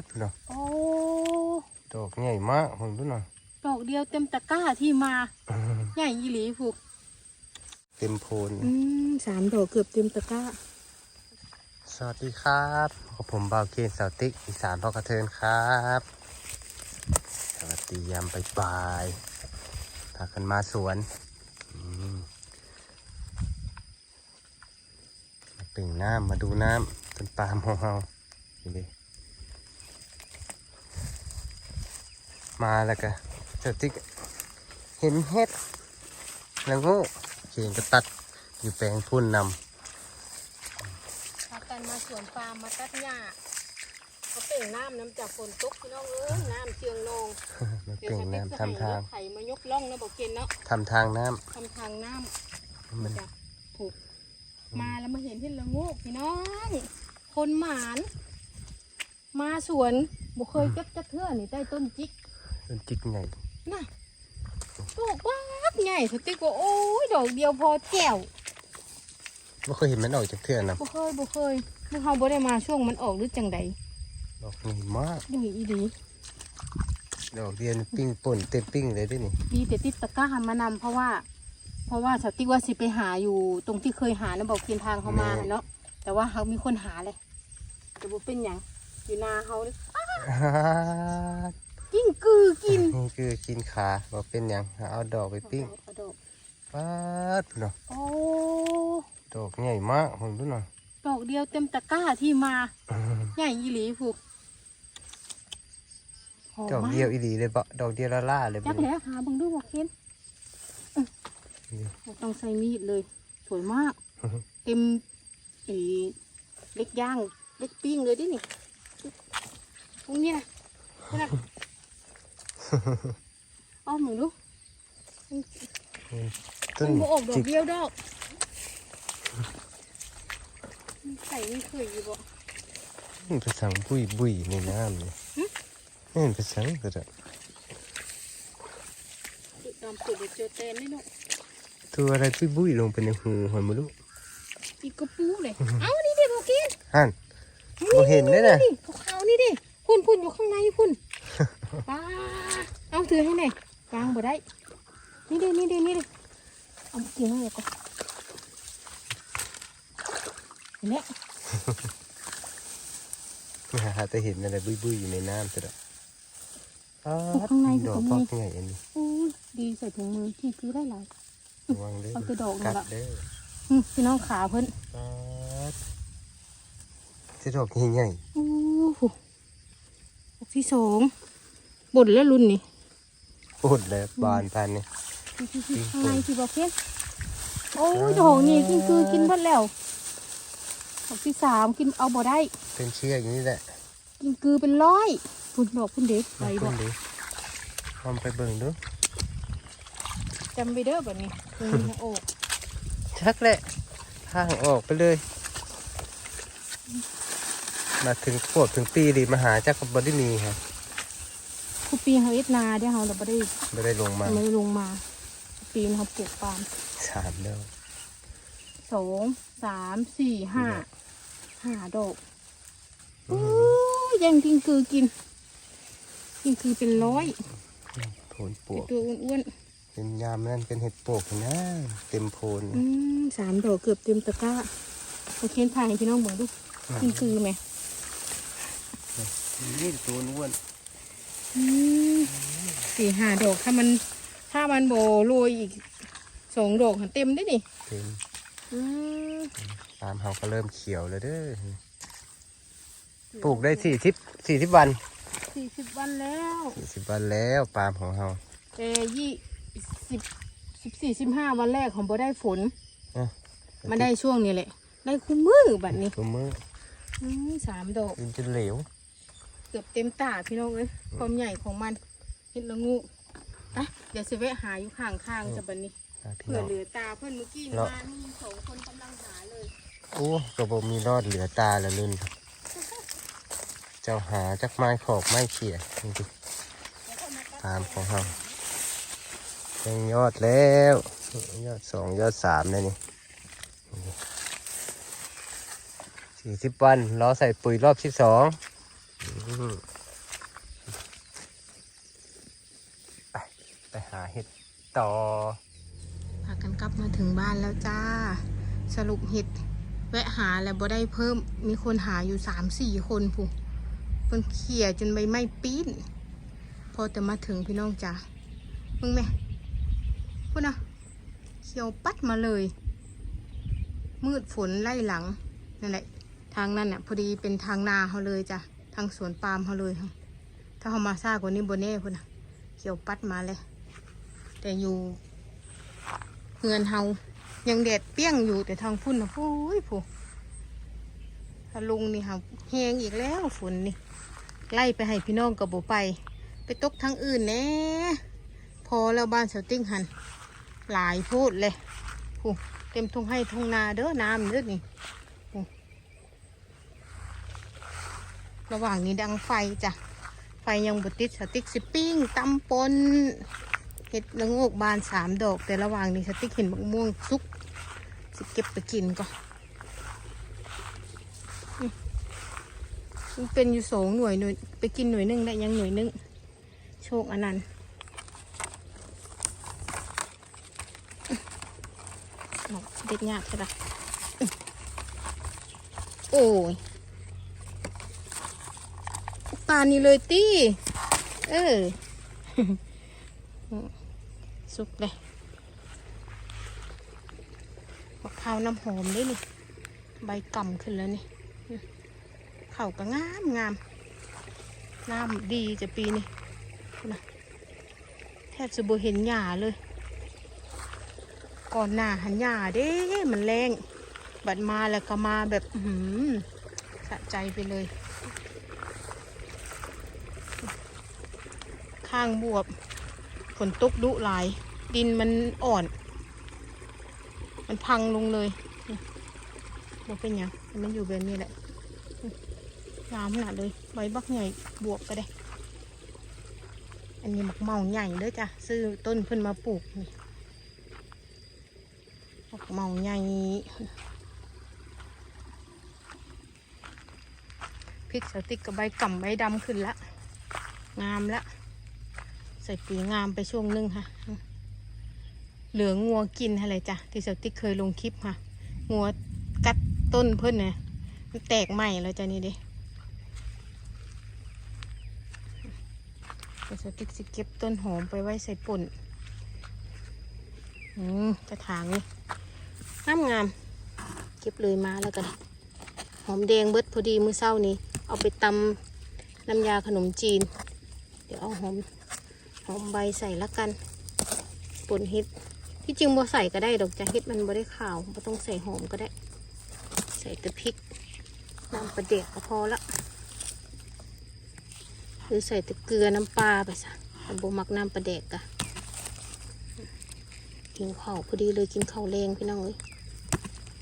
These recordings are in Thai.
ดเนาะโอ้ดอกใหญ่มากผมดูหน่อยดอกเดียวเต็มตะกร้าที่มาใหญ่ยี่หลีผูกเต็มโพนอืมสามดอกเกือบเต็มตะกร้า สวัสดีครับกับผมบาวเคนสาวติ๊กอีสานพ่อกระเทินครับ สวัสดียามปลายๆพากันมาสวนอืมมาเป่งน้ำมาดูน้ำต้นปาล์มของเราดูดิ มาแล้วก็สาวติ๊กเห็นเห็ดแล้วก็เขียนกระตัดอยู่แปลงพุ่นนำพากันมาสวนปาล์มมาตัดหญ้าเขาเป่งน้ำน้ำจากฝนตกพี่น้องเอ้ยน้ำเชียงนองมาเดี๋ยวเป่งจะน้ำทำทางไถมายกล่องนะบอกเกณฑ์เนาะทำทางน้ทำทางน้ำมันำจ้ะถูกมาแล้วมาเห็นที่ละงูกพี่น้อง คนหมาน มาสวนบุเคยเก็บจักเทื่อนี่ใต้ต้นจิก เป็นจิกใหญ่น่ะดอกว้ากใหญ่สติ๊กว่าโอ้ยดอกเดียวพอแก้วไม่เคยเห็นมันออกจากเทือกนะบ่เคยบ่เคยเมื่อเฮาบ่ได้มาช่วงมันออกหรือจังใดดอกใหญ่มากนี่อีดีดอกเดียวนี่ปิ้งป่นเต็มปิ้งเลยด้วยนี่ดีแต่ติดตะกร้ามานำเพราะว่า เพราะว่าสติ๊กว่าสิไปหาอยู่ตรงที่เคยหานะบอกเคียนทางเขามาเนาะแต่ว่าเขามีคนหาเลยแต่บ่เป็นหยังอยู่นาเขานี่กิ้ง กือกินนี่คือกินขาบอกเป็นหยังเอาดอกไปปิ้งเอาดอกป๊าดเนาะโอ้ดอกใหญ่มากผมดูหน่อยดอกเดียวเต็มตะกร้าที่มาใหญ่อีหลีผูกหอมดอกมากเดียวอีหลีเลยบะดอกเดียวละล่าเลยจับ่กแล้วหาเบังดูบอกเคียนนี่ไม่ต้องใส่มีดเลย สวยมาก เต็มไอีเล็กย่าง เล็กปิ้งเลยดินี่ตรงนี้นะ นี่นะเอาหมือดูต้นมันบ่ออกดอจิกกเดียวดอกใส่ไม่เคยอยู่บ่มันไปสังบุยบุยในน้ำนี่นี่มันไปสังก็ได้จุดตามจุดเดี๋ยวเจอแตนนี่เนาะตัวอะไรบุยบุยลงไปในหูหอยมาลูกอีกกระปูเลย เอานี่ดิบอกกินฮันบ่เห็นเด้อน่ะนี่ขาวๆนี่ดิพุ่นพุ่นอยู่ข้างในพุ่น ป้าเอาถือให้หน่อยวางบ่ได้ นี่ดินี่ดินี่ดิเอามากินให้ก่อนเห็นไหมหาแต่เห็นอะไรบุยบุยอยู่ในน้ำก็ได้ป๊าอยู่ดข้างในดอกอยู่ฟัข้างกในใหญ่อันนี้อู้ยดีใส่ถุงมือที่คือได้หลายระวังเด้อเอาแต่ดอกนั่กันดล่ะเด้ออืมพี่น้องขาเพิ่นป๊าดจะดอกใหญ่อู้หูดอกที่สอง บดแล้วรุ่นนี่ๆปวดเลยบานพันนี่ที่ที่ที่ข้างในที่บอกเพื่อนโอ้ยดอกนี่กินคือกินเพิ่นแล้วดอกที่สามกินเอาบ่ได้เป็นเชือกอย่างนี้แหละกินคือเป็นร้อยพุ่นดอกพุ่นเด็กไปดขึ้อนกดิทำไปเบิ่งดูจำไปเด้อแบบนี้ตรงนี้นะโอ้ชักแหละทางออกไปเลย มาถึงขวบถึงปีดีมาหาจักรบไดิมีฮะคุปีเขาเอ็ดนาเดี๋ยวเขาเราไม่ได้ไม่ได้ลงมาไม่ได้ลงมาปีนเขาปลูกปาล์มสามแล้วสองสามสี่ห้าห้าดอกอู้ยยังกินคือกินกินคือเป็นร้อยโพนปวกตัวอ้วนเป็นยามนั่นเป็นเห็ดปวกนะเต็มโพนๆอืมสามดอกเกือบเต็มตะกร้าโอเคถ่ายให้พี่น้องเบิ่งดูกินคือไหมนี่ตัวอ้วนอืม สี่ห้าดอกถ้ามัน ถ้ามันโบโรยอีกสองดอกหันเต็มได้ดิเต็มอืมตามเฮาก็เริ่มเขียวแล้วเด้อปลูกได้สี่สิบสี่สิบวันสี่สิบวันแล้วสี่สิบวันแล้วปาล์มของเฮาแต่ยี่สิบสิบสี่สิบห้าวันแรกของบ่ได้ฝนอะมันได้ช่วงนี้แหละ ได้คู่มือบัดนี้ตัวมืออืมสามดอกมันจะเหลวเกือบเต็มตาพี่น้องเอ้ยความใหญ่ของมันเห็ดละงูไปเดี๋ยวสิแวะหาอยู่ข้างทางจะบัดนี้อะพี่เผื่อน้อง เหลือตาเพื่อนเมื่อกี้เนาะ มานี่สองคนกำลังหาเลยโอ้กระบอกมีรอดเหลือตาละลุ่นเจ้าหาจักไม้ขอกไม้เขี่ยนี่ดิเดี๋ยวคนมาตัดตามของเฮาเป็นยอดแล้ว ยอดสองยอดสามเลยนี่สี่สิบวันรอใส่ปุ๋ยรอบที่สองอืม ไปไปหาเห็ดต่อพากันกลับมาถึงบ้านแล้วจ้า สรุปเห็ด แวะหาแล้วบ่ได้เพิ่มมีคนหาอยู่สามสี่คนผู้เพิ่นเขี่ยจนใบไม้ปีนพอแต่มาถึงพี่น้องจ้ามึงแม่พูดนะเขียวปัดมาเลย มืดฝนไล่หลังนั่นแหละทางนั้นน่ะพอดีเป็นทางนาเขาเลยจ้ะ ทางสวนปาล์มเขาเลย ถ้าเขามาซ่ากว่านี้บนแน่พุ่นนะเขียวปัดมาเลย แต่อยู่เฮือนเฮายังแดดเปี้ยงอยู่แต่ทางพุ่นนะพู้ยผู้ถ้าลุงนี่ค่ะแหงอีกแล้วฝนนี่ไล่ไปให้พี่น้องกับโบไป ไปตกทางอื่นแน่พอแล้วบ้านเสาติ้งหัน หลายพูดเลยผู้เต็มทุ่งให้ทุ่งนาเด้อน้ำเด้อนี่ผู้ ระหว่างนี้ดังไฟจ้ะ ไฟยังบติดสติ๊กสิปิ้งตำปนเห็ดละโงกบานสามดอก แต่ระหว่างนี้สติ๊กเห็นมะม่วงสุก สิเก็บไปกินก่อนมันเป็นอยู่สองหน่วยหน่วยไปกินหน่วยหนึ่งได้ยังหน่วยหนึ่งโชคอันนั้นเด็ดยากใช่ปะโอ้ย ปานนี้เลยตี้เออสุกเลยมะพร้าวน้ำหอมด้วยนี่ ใบก่ำขึ้นแล้วนี่เข่าก็งามงามน้ำดีจะปีนี่นะแทบจะบ่เห็นหญ้าเลย ก่อนหน้าหันหญ้าเด้มันแรง บัดมาแล้วก็มาแบบหืมสะใจไปเลย ข้างบวบฝนตกดุหลาย ดินมันอ่อน มันพังลงเลยบอกเป็นยังมันอยู่แบบนี้แหละงามขนาดเลยใบบักใหญ่บวบก็ได้ อันนี้หมักเมาใหญ่เด้อจ้ะซื้อต้นเพิ่นมาปลูกนี่หมักเมาใหญ่พริกสติกกับใบก่ำใบดำขึ้นละ งามละ ใส่ปุ๋ยงามไปช่วงหนึงค่ะ เหลืองัวกินอะไรจ้ะที่สติ๊กเคยลงคลิปค่ะ งัวกัดต้นเพิ่นเนี่ยมันแตกใหม่แล้วจ้ะนี่เด้แต่สติ๊กสิเก็บต้นหอมไปไว้ใส่ปุ่นอืมกระถางนี่งามงามเก็บเลยมาแล้วกันหอมแดงเบิดพอดีมื้อเช้านี้ เอาไปตำน้ำยาขนมจีน เดี๋ยวเอาหอม หอมใบใส่ละกันป่นเฮ็ดที่จริงบ่ใส่ก็ได้ดอกจะเฮ็ดมันบ่ได้ขาวบ่ต้องใส่หอมก็ได้ ใส่แต่พริกน้ำปลาเด็กก็พอละหรือใส่แต่เกลือน้ำปลาไปซะแต่บ่มักน้ำปลาเด็กอะหิวข้าวพอดีเลยกินข้าวแรงพี่น้องเอ้ย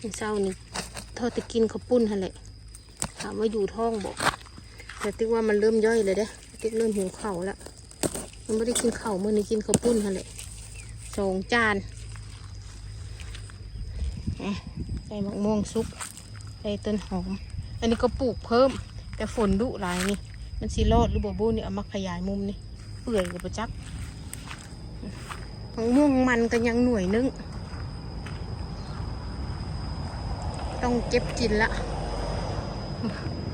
มื้อเช้านี่ทอดต่กินข้าวปุ้นหั่นแหละถามว่าอยู่ท้องบอกแต่ติ๊กว่ามันเริ่มย่อยเลยเด้ติ๊กเริ่มหิวข้าวแล้ว มันไม่ได้กินข้าวมื้อนี้กินข้าวปุ้นหั่นแหละสองจานใส่มะม่วงซุปใส่ต้นหอม อันนี้ก็ปลูกเพิ่ม แต่ฝนดุหลายนี่ มันสีรอดหรือบ่บูนี่เอามาขยายมุมนี่ เปื่อยกับประจักมะม่วงมันก็ยังหน่วยนึง ต้องเก็บกินละ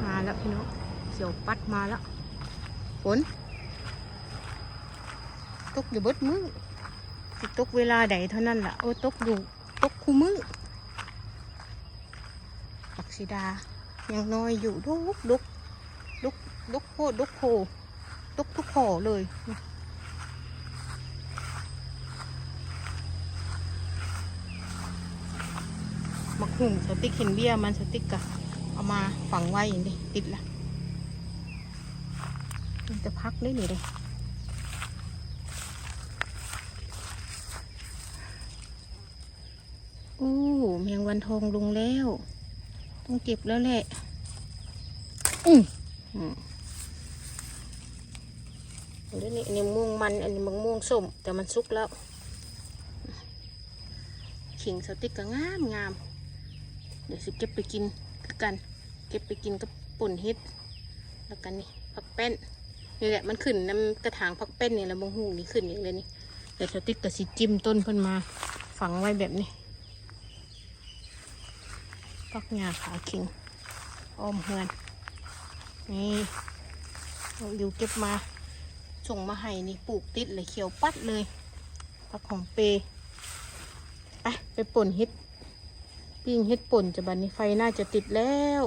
มาแล้วพี่น้องเขียวปัดมาแล้วฝน ตกอยู่เบดมือสิตกเวลาใดเท่านั้นล่ะโอ้ตกอยู่ตกคู่มือปักสีดายังน้อยอยู่ดุกดุกดุกดุกโคดุกโคดุกทุกขอเลยมักหุ่งสติ๊กเห็นเบี้ยมันสติ๊กกะเอามาฝังไว้อย่างนี้ติดละมันจะพักได้หนิเลย โอ้แมงวัน ทองลงแล้ว ต้องเก็บแล้วแหละอืมอืมอันนี้อันนี้ม่วงมัน อันนี้มะม่วงส้ม แต่มันสุกแล้ว ขิงสติ๊กก็งามงาม เดี๋ยวสิเก็บไปกินคือกัน เก็บไปกินกับป่นเฮ็ด แล้วกันนี่ผักแป้น นี่แหละมันขึ้นน้ำกระถางผักแป้นนี่แล้วบางหูนี่ขึ้นอย่างเลยนี่ เดี๋ยวสติ๊กกับสิจิ้มต้นเพิ่นมา ฝังไว้แบบนี้ ปักหญ้าขาคิงอ้อมเฮือน นี่เราอยู่เก็บมา ส่งมาให้นี่ปลูกติดเลยเขียวปัดเลยผักหอมเปย์ไปไปป่นเฮ็ดปิ้งเฮ็ดป่นจะบันนี้ไฟน่าจะติดแล้ว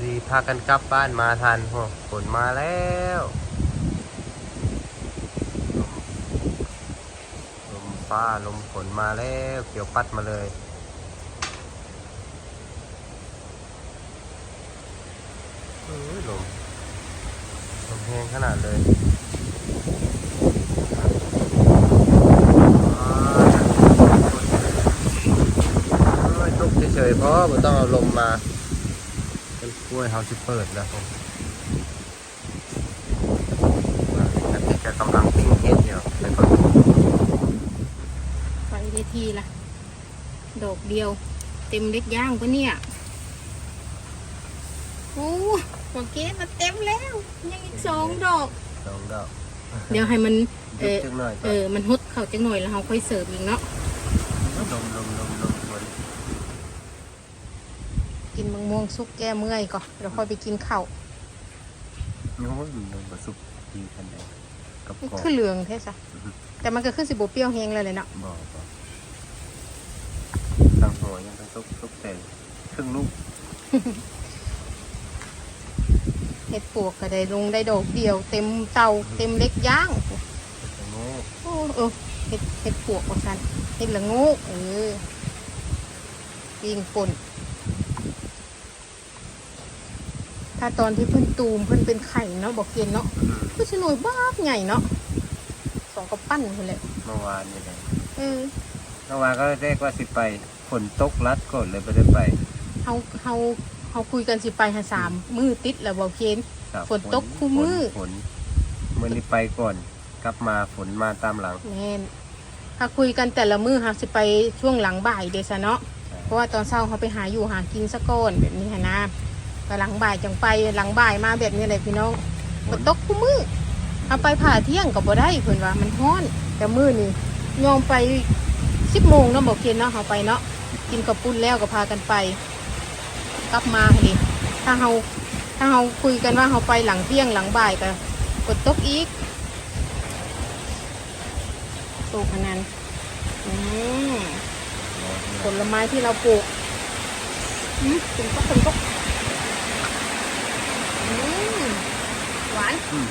ดีพากันกลับบ้านมาทันโอ้ฝนมาแล้วลมฟ้าลมฝนมาแล้วเกี่ยวปัดมาเลยเอ้ย ลมลมแห้งขนาดเลยอ่าเอ้ยตกเฉยๆเพราะไม่ต้องเอาลมมาต้นกล้วยเฮาสิเปิดแล้วผมอันนี้จะกำลังปิ้งเฮ็ดอยู่แล้วก็ไฟได้ทีละดอกเดียว เต็มเล็กย่างปะเนี่ย โอ้ โอเคมันเต็มแล้ว ยังอีกสองดอก สองดอกเดี๋ยวให้มันเอยุบอจังหน่อยก่เออนอมันฮดเข้าจังหน่อยแล้วเราค่อยเสิร์ฟอีกเนาะลมลมลมลมฝนกินมะม่วงซุปแก้เมื่อยก่อนเดี๋ยวค่อยไปกินข้าวโน้ยลมมาสุกดีกันเลยกับมันกรอบคือเหลืองแท้ซะแต่มันก็คือสิบเปรี้ยวแห้งเลยเลยเนาะบอกบอกทางหัวยังต้องซุกซุกแต่ครึ่งลูก เห็ดปวกก็ได้ลงได้ดอกเดียว เต็มเตาเต็มเล็กย่างแต่โง่โอ้เออเห็ดเห็ดปวกว่ากันเห็ดละโงกเออปิงป่นถ้าตอนที่เพิ่นตูมเพิ่นเป็นไข่เนาะบอกเกณฑ์เนาะอืมก็ชนวยบ้าบใหญ่เนาะสองกระปั้นคนเลยเมื่อวานนี่เลยเออเมื่อวานก็เรียกว่าสิไปฝนตกรัดก่อนเลยไม่ได้ไปเฮาเฮา เฮาคุยกันสิไปหาสามมือติดแล้วบอกเกณฑ์ครับฝนตกคู่มื้อฝนฝนเมื่อนี้ไปก่อน กลับมาฝนมาตามหลังแม่นถ้าคุยกันแต่ละมือเฮาสิไปช่วงหลังบ่ายเดะซะเนาะเพราะว่าตอนเช้าเขาไปหาอยู่หากินสะก้อนแบบนี้หนนะก็หลังบ่ายจังไปหลังบ่ายมาแบบนี้เลยพี่น้องฝนตกคู่มือเอาไปผ่าเที่ยงก็บ่ได้เพิ่นว่ามันร้อน แต่มื้อนี่ยอมไปสิบโมงเนาะบอกเกณฑ์เนาะเขาไปเนาะกินกับปุ้นแล้วก็พากันไป กลับมาดิถ้าเราถ้าเราคุยกันว่าเราไปหลังเที่ยงหลังบ่ายก็ฝนตกอีกตกขนาดนั้นอืมผลไม้ที่เราปลูกอืมคุณก็คุณก็อืมหวานอืม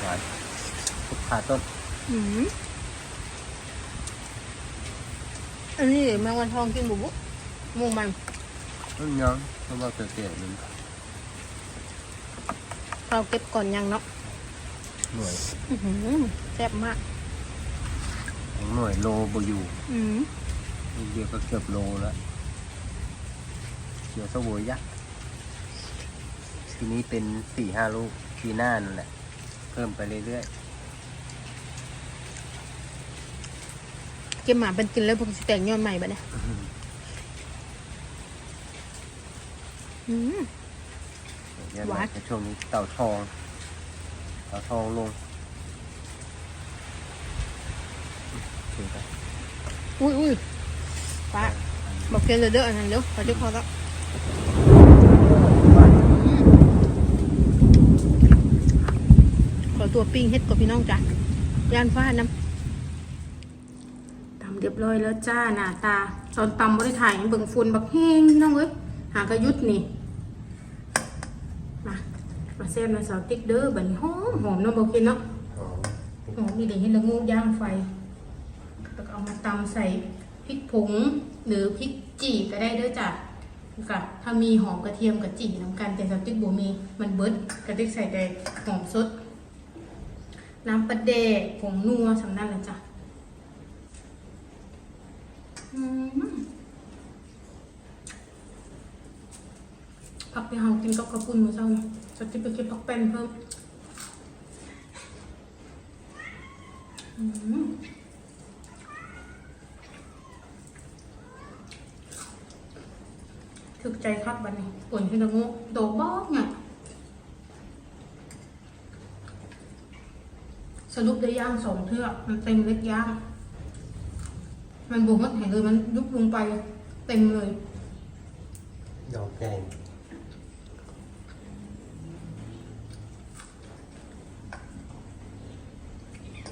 หวานทุกขาต้นอืมอันนี้แมงวันทองกินบุบุมุงมันต้นย้อ นเพราะว่าเกลี่ยๆมันเราเก็บก่อนยังเนาะหน่วยอื้อหือแซ่บมากของหน่วยโลบอยู่อืมลูกเดียวก็เกือบโลแล้วเขียวสวยยักษ์ทีนี้เป็นสี่ห้าลูกทีหน้านั่นแหละ เพิ่มไปเรื่อยเก็บหมาเป็นกินแล้วพวกสิแต่งยอดใหม่บะเนี่ยๆ อืมเดี๋ยวหวาน ในช่วงนี้เต่าทองเต่าทองลงถือไปอุ้ยอุ้ยป้าบอกเกนเลยเด้ออันนั้นเร็วพอจะพอแล้วขอตัวปิ้งเฮ็ดกับพี่น้องจ้ะย่านฟ้าน้ำตำเรียบร้อยแล้วจ้าหน้าตาตอนตำบ่ได้ถ่ายให้เบิ่งฝุ่นบักแห้งพี่น้องเอ้ยหากระยุดนี่มามา แซ่บในเสาติ๊กเด้อบัดนี้หอมหอมเนาะบ่กินเนาะหอมหอมมีเด็กเห็นละงูย่างไฟแล้วก็เอามาตำใส่พริกผงหรือพริกจี่ก็ได้เด้อจ้ะค่ะถ้ามีหอมกระเทียมกับจี่น้ำกันแต่สติ๊กบัมีมันเบิดกระติ๊กใส่ได้หอมสด น้ำปลาแดกผงนัวสำนักเลยจ้ะอืมผักไปเฮากินกับกระปุนมื้อเช้านี่ จะกินไปกินพักเป็นเพิ่มถึกใจครับวันนี้ป่วนที่ละงูโดบอกเนี่ยสรุปได้ย่างสองเทือกมันเต็มเล็กย่าง มันบวมมันแข็งเลยมันยุบลงไป เต็มเลยยอกแกง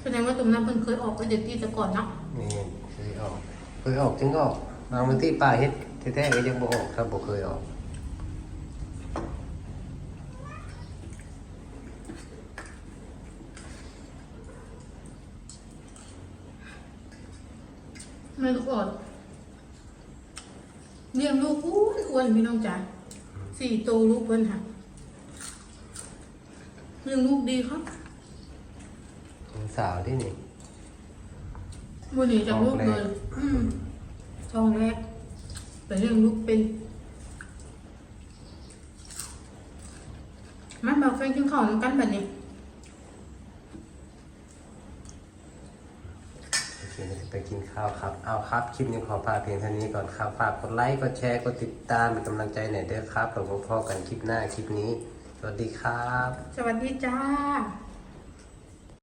แสดงว่าตรงนั้นเพิ่นเคยออกไปเด็ดที่แต่ก่อนเนาะนี่เคยออกเคยออกจึงออกบางที่ป่าเฮ็ดแท้ๆก็ยังบ่ออกถ้าบ่เคยออกแม่ลูกอ่อนเลี้ยงลูกอ้วนอ้วนพี่น้องจ๋าสี่โตวลูกเพิ่นค่ะเลี้ยงลูกดีครับของ สาวที่นี่วันนี้จากลูกเลยอืมทองแรกแต่เลี้ยงลูกเป็นมันบอกแฟนกินข้าวน้ำกันแบบนี้โอเคไปกินข้าวครับ เอาครับ คลิปนี้ขอฝากเพียงเท่านี้ก่อนครับ ฝากกดไลค์ กดแชร์ กดติดตามเป็นกำลังใจหน่อยเด้อครับเราพบกันคลิปหน้าคลิปนี้ สวัสดีครับ สวัสดีจ้า